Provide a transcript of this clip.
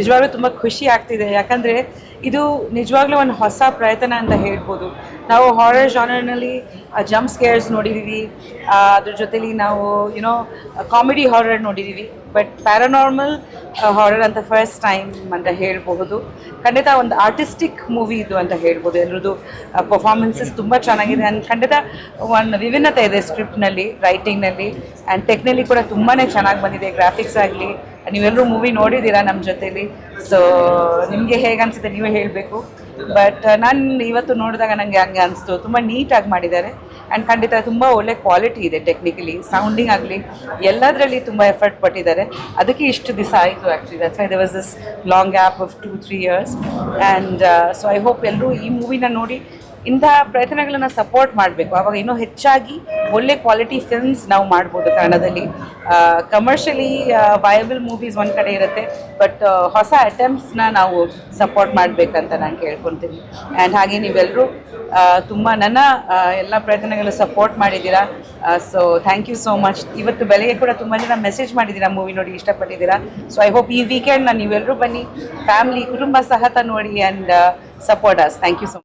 ನಿಜವಾಗ್ಲೂ ತುಂಬ ಖುಷಿ ಆಗ್ತಿದೆ. ಯಾಕಂದರೆ ಇದು ನಿಜವಾಗ್ಲೂ ಒಂದು ಹೊಸ ಪ್ರಯತ್ನ ಅಂತ ಹೇಳ್ಬೋದು. ನಾವು ಹಾರರ್ ಜಾನರ್ನಲ್ಲಿ ಜಂಪ್ ಸ್ಕೇರ್ಸ್ ನೋಡಿದ್ದೀವಿ ಅದ್ರ ಜೊತೆಲಿ ನಾವು ಯುನೋ ಕಾಮಿಡಿ ಹಾರರ್ ನೋಡಿದ್ದೀವಿ ಬಟ್ ಪ್ಯಾರಾನಾರ್ಮಲ್ ಹಾರರ್ ಅಂತ ಫಸ್ಟ್ ಟೈಮ್ ಅಂತ ಹೇಳ್ಬಹುದು. ಖಂಡಿತ ಒಂದು ಆರ್ಟಿಸ್ಟಿಕ್ ಮೂವಿ ಇದು ಅಂತ ಹೇಳ್ಬೋದು. ಎಲ್ಲರದು ಪರ್ಫಾರ್ಮೆನ್ಸಸ್ ತುಂಬ ಚೆನ್ನಾಗಿದೆ. ಆ್ಯಂಡ್ ಖಂಡಿತ ಒಂದು ವಿಭಿನ್ನತೆ ಇದೆ ಸ್ಕ್ರಿಪ್ಟ್ನಲ್ಲಿ ರೈಟಿಂಗ್ನಲ್ಲಿ ಆ್ಯಂಡ್ ಟೆಕ್ನಲ್ಲಿ ಕೂಡ ತುಂಬಾ ಚೆನ್ನಾಗಿ ಬಂದಿದೆ. ಗ್ರಾಫಿಕ್ಸ್ ಆಗಲಿ ನೀವೆಲ್ಲರೂ ಮೂವಿ ನೋಡಿದ್ದೀರಾ ನಮ್ಮ ಜೊತೇಲಿ? ಸೊ ನಿಮಗೆ ಹೇಗೆ ಅನಿಸುತ್ತೆ? ನೀವೇ ಹೇಳಬೇಕು. ಬಟ್ ನಾನು ಇವತ್ತು ನೋಡಿದಾಗ ನನಗೆ ಹಂಗೆ ಅನಿಸ್ತು. ತುಂಬ ನೀಟಾಗಿ ಮಾಡಿದ್ದಾರೆ. ಆ್ಯಂಡ್ ಖಂಡಿತ ತುಂಬ ಒಳ್ಳೆ ಕ್ವಾಲಿಟಿ ಇದೆ ಟೆಕ್ನಿಕಲಿ ಸೌಂಡಿಂಗ್ ಆಗಲಿ, ಎಲ್ಲದರಲ್ಲಿ ತುಂಬ ಎಫರ್ಟ್ ಪಟ್ಟಿದ್ದಾರೆ. ಅದಕ್ಕೆ ಇಷ್ಟು ದಿವಸ ಆಯಿತು actually that's why they was this long gap of two three years and so I hope ಎಲ್ಲರೂ ಈ ಮೂವಿನ ನೋಡಿ ಇಂತಹ ಪ್ರಯತ್ನಗಳನ್ನು ಸಪೋರ್ಟ್ ಮಾಡಬೇಕು. ಆವಾಗ ಇನ್ನೂ ಹೆಚ್ಚಾಗಿ ಒಳ್ಳೆ ಕ್ವಾಲಿಟಿ ಫಿಲ್ಮ್ಸ್ ನಾವು ಮಾಡ್ಬೋದು ಕನ್ನಡದಲ್ಲಿ. ಕಮರ್ಷಿಯಲಿ ವಯಬಲ್ ಮೂವೀಸ್ ಒಂದು ಕಡೆ ಇರುತ್ತೆ ಬಟ್ ಹೊಸ ಅಟೆಂಪ್ಟ್ಸ್ನ ನಾವು ಸಪೋರ್ಟ್ ಮಾಡಬೇಕಂತ ನಾನು ಕೇಳ್ಕೊತೀನಿ. ಆ್ಯಂಡ್ ಹಾಗೆ ನೀವೆಲ್ಲರೂ ತುಂಬ ನನ್ನ ಎಲ್ಲ ಪ್ರಯತ್ನಗಳು ಸಪೋರ್ಟ್ ಮಾಡಿದ್ದೀರಾ. So thank you so much ಇವತ್ತು ಬೆಳಗ್ಗೆ ಕೂಡ ತುಂಬ ಜನ ಮೆಸೇಜ್ ಮಾಡಿದ್ದೀರಾ ಮೂವಿ ನೋಡಿ ಇಷ್ಟಪಟ್ಟಿದ್ದೀರಾ. ಸೊ ಐ ಹೋಪ್ ಈ ವೀಕೆಂಡ್ನ ನೀವೆಲ್ಲರೂ ಬನ್ನಿ ಫ್ಯಾಮಿಲಿ ಕುಟುಂಬ ಸಹತ ನೋಡಿ and support us thank you so